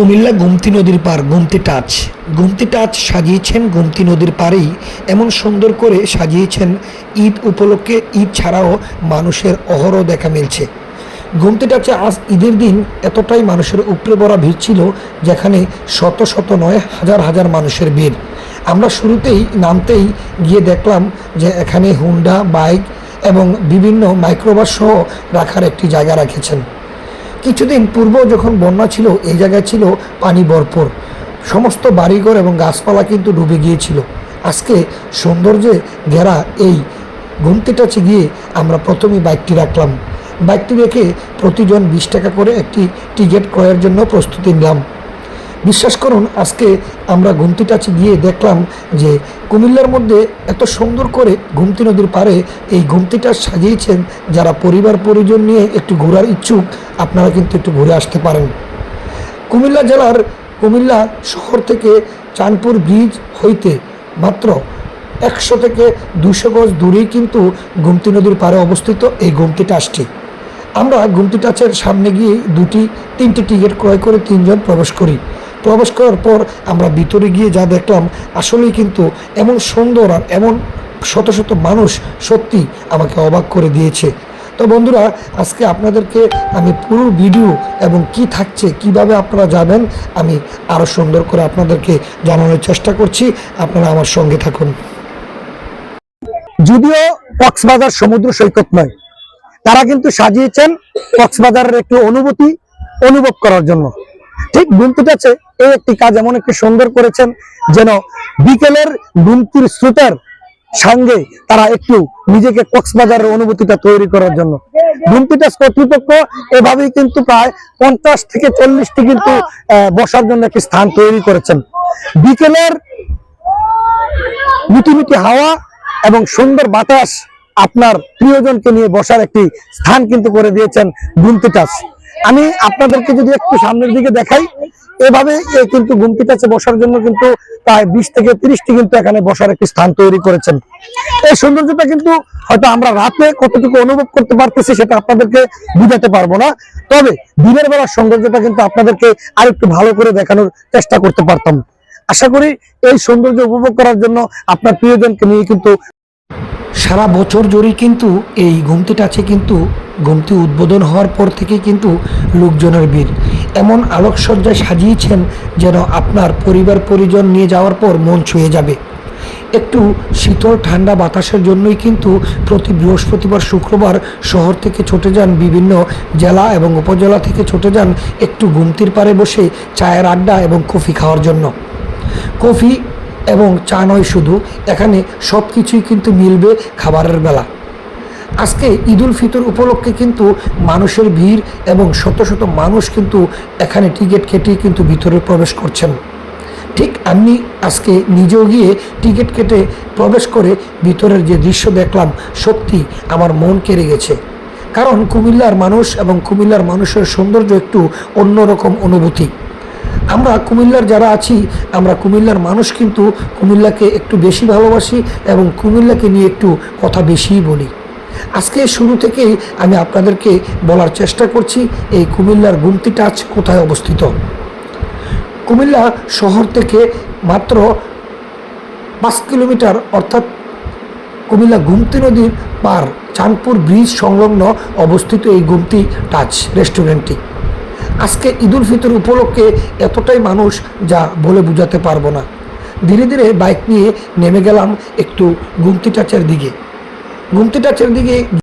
কুমিল্লা গুমতি নদীর পার, Gumti touch. Gumti touch সাজিয়েছেন গুমতি নদীর পাড়েই। এমন সুন্দর করে সাজিয়েছেন ঈদ উপলক্ষে, ঈদ ছাড়াও মানুষের অহরহ দেখা মিলছে। গুমতি টাচে আজ ঈদের দিন এতটাই মানুষের উপরে ভরা ভিড় ছিল যেখানে শত শত নয়, হাজার হাজার মানুষের ভিড়। আমরা শুরুতেই নামতেই গিয়ে দেখলাম যে এখানে হুন্ডা, বাইক এবং বিভিন্ন মাইক্রোবাস সহ রাখার একটি জায়গা রেখেছেন। কিছুদিন পূর্ব যখন বন্যা ছিল এই জায়গায় ছিল পানি বরপর সমস্ত বাড়িঘর এবং গাছপালা কিন্তু ডুবে গিয়েছিল। আজকে সৌন্দর্যে ঘেরা এই ঘুমতিটাছে গিয়ে আমরা প্রথমে বাইকটি রাখলাম। বাইকটি রেখে প্রতিজন বিশ টাকা করে একটি টিকিট ক্রয়ের জন্য প্রস্তুতি নিলাম। বিশ্বাস করুন, আজকে আমরা গুমতি টাচে গিয়ে দেখলাম যে কুমিল্লার মধ্যে এত সুন্দর করে গুমতি নদীর পাড়ে এই গুমতিটা সাজিয়েছেন যারা পরিবার পরিজন নিয়ে একটু ঘোরার ইচ্ছুক, আপনারা কিন্তু একটু ঘুরে আসতে পারেন। কুমিল্লা জেলার কুমিল্লা শহর থেকে চাঁদপুর ব্রিজ হইতে মাত্র একশো থেকে দুশো গজ দূরেই কিন্তু গুমতি নদীর পাড়ে অবস্থিত এই গুমতি টাচটি। আমরা গুমতি টাচের সামনে গিয়ে দুটি, তিনটি টিকিট ক্রয় করে তিনজন প্রবেশ করি। প্রবেশ করার পর আমরা ভিতরে গিয়ে যা দেখলাম, আসলেই কিন্তু এমন সুন্দর আর এমন শত শত মানুষ সত্যি আমাকে অবাক করে দিয়েছে। তো বন্ধুরা, আজকে আপনাদেরকে আমি পুরো ভিডিও এবং কি থাকছে, কীভাবে আপনারা যাবেন, আমি আরও সুন্দর করে আপনাদেরকে জানানোর চেষ্টা করছি। আপনারা আমার সঙ্গে থাকুন। যদিও কক্সবাজার সমুদ্র সৈকত নয়, তারা কিন্তু সাজিয়েছেন কক্সবাজারের একটি অনুভূতি অনুভব করার জন্য। ঠিক গুমতিটাছে এই একটি কাজ এমন একটি সুন্দর করেছেন যেন বিকেলের গুমতির স্রোতের সঙ্গে তারা একটু নিজেকে কক্সবাজারের অনুভূতিটা তৈরি করার জন্য। গুমতিটাস কর্তৃপক্ষ এভাবেই কিন্তু প্রায় পঞ্চাশ থেকে চল্লিশটি কিন্তু বসার জন্য একটি স্থান তৈরি করেছেন। বিকেলের মিটিমিটি হাওয়া এবং সুন্দর বাতাস আপনার প্রিয়জনকে নিয়ে বসার একটি স্থান কিন্তু করে দিয়েছেন গুমতি টাচ আমি আপনাদেরকে যদি একটু সামনের দিকে দেখাই, এভাবে কিন্তু গুমতি টাচে বসার জন্য কিন্তু প্রায় বিশ থেকে তিরিশটি কিন্তু এখানে বসার একটি স্থান তৈরি করেছেন। এই সৌন্দর্যটা কিন্তু হয়তো আমরা রাতে কতটুকু অনুভব করতে পারতেছি সেটা আপনাদেরকে বুঝাতে পারব না। তবে দিনের বেলার সৌন্দর্যটা কিন্তু আপনাদেরকে আরেকটু ভালো করে দেখানোর চেষ্টা করতে পারতাম। আশা করি এই সৌন্দর্য উপভোগ করার জন্য আপনার প্রিয়জনকে নিয়ে কিন্তু সারা বছর জুড়েই কিন্তু এই ঘুমতি টাচে কিন্তু ঘুমতি উদ্বোধন হওয়ার পর থেকে কিন্তু লোকজনের ভিড়। এমন আলোকসজ্জায় সাজিয়েছেন যেন আপনার পরিবার পরিজন নিয়ে যাওয়ার পর মন ছুঁয়ে যাবে। একটু শীতল ঠান্ডা বাতাসের জন্যই কিন্তু প্রতি বৃহস্পতিবার, শুক্রবার শহর থেকে ছুটে যান বিভিন্ন জেলা এবং উপজেলা থেকে ছুটে যান একটু গুমতির পাড়ে বসে চায়ের আড্ডা এবং কফি খাওয়ার জন্য। কফি এবং চা নয় শুধু, এখানে সব কিছুই কিন্তু মিলবে খাবারের বেলা। আজকে ঈদুল ফিতর উপলক্ষে কিন্তু মানুষের ভিড় এবং শত শত মানুষ কিন্তু এখানে টিকিট কেটে কিন্তু ভিতরে প্রবেশ করছেন। ঠিক আমি আজকে নিজেও গিয়ে টিকিট কেটে প্রবেশ করে ভিতরের যে দৃশ্য দেখলাম, সত্যি আমার মন কেড়ে গেছে। কারণ কুমিল্লার মানুষ এবং কুমিল্লার মানুষের সৌন্দর্য একটু অন্যরকম অনুভূতি। আমরা কুমিল্লার যারা আছি, আমরা কুমিল্লার মানুষ কিন্তু কুমিল্লাকে একটু বেশি ভালোবাসি এবং কুমিল্লাকে নিয়ে একটু কথা বেশিই বলি। আজকে শুরু থেকেই আমি আপনাদেরকে বলার চেষ্টা করছি, এই কুমিল্লার গুমতি টাচ কোথায় অবস্থিত? কুমিল্লা শহর থেকে মাত্র পাঁচ কিলোমিটার, অর্থাৎ কুমিল্লা গুমতি নদীর পার চাঁদপুর ব্রিজ সংলগ্ন অবস্থিত এই গুমতি টাচ রেস্টুরেন্টটি। আজকে ঈদুল ফিতর উপলক্ষে এতটাই মানুষ যা বলে বোঝাতে পারব না। ধীরে ধীরে বাইক নিয়ে নেমে গেলাম একটু গুমতি টাচের দিকে। গুমতি টাচের দিকে